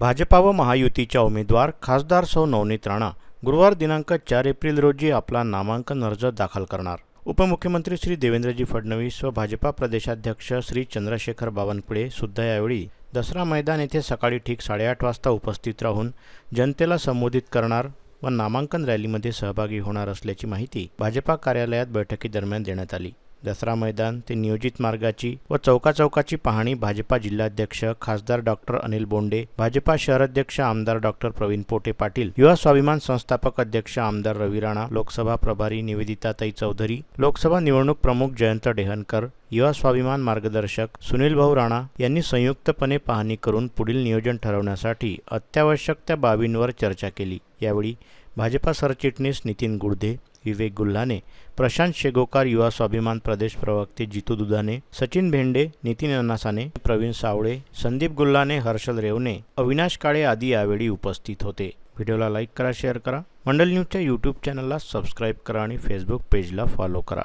भाजपा व महायुतीच्या उमेदवार खासदार सौ नवनीत राणा गुरुवार दिनांक चार एप्रिल रोजी आपला नामांकन अर्ज दाखल करणार. उपमुख्यमंत्री श्री देवेंद्रजी फडणवीस व भाजपा प्रदेशाध्यक्ष श्री चंद्रशेखर बावनकुळे सुद्धा यावेळी दसरा मैदान येथे सकाळी ठीक साडेआठ वाजता उपस्थित राहून जनतेला संबोधित करणार व नामांकन रॅलीमध्ये सहभागी होणार असल्याची माहिती भाजपा कार्यालयात बैठकीदरम्यान देण्यात आली. दसरा मैदान ते नियोजित मार्गाची व चौका चौकाची पाहणी भाजपा जिल्हाध्यक्ष खासदार डॉक्टर अनिल बोंडे भाजपा शहराध्यक्ष आमदार डॉक्टर प्रवीण पोटे पाटील युवा स्वाभिमान संस्थापक अध्यक्ष आमदार रवी राणा लोकसभा प्रभारी निवेदिताताई चौधरी लोकसभा निवडणूक प्रमुख जयंत डेहनकर युवा स्वाभिमान मार्गदर्शक सुनील भाऊ राणा यांनी संयुक्तपणे पाहणी करून पुढील नियोजन ठरवण्यासाठी अत्यावश्यक त्या बाबींवर चर्चा केली. यावेळी भाजपा सरचिटणीस नितीन गुडधे विवेक गुल्हाने प्रशांत शेगोकार युवा स्वाभिमान प्रदेश प्रवक्ते जितू दुधाने सचिन भेंडे नितीन अनासाने प्रवीण सावळे संदीप गुल्हाने हर्षल रेवणे अविनाश काळे आदी यावेळी उपस्थित होते. व्हिडिओला लाईक करा शेअर करा. मंडल न्यूजच्या यूट्यूब चॅनलला सबस्क्राईब करा आणि फेसबुक पेजला फॉलो करा.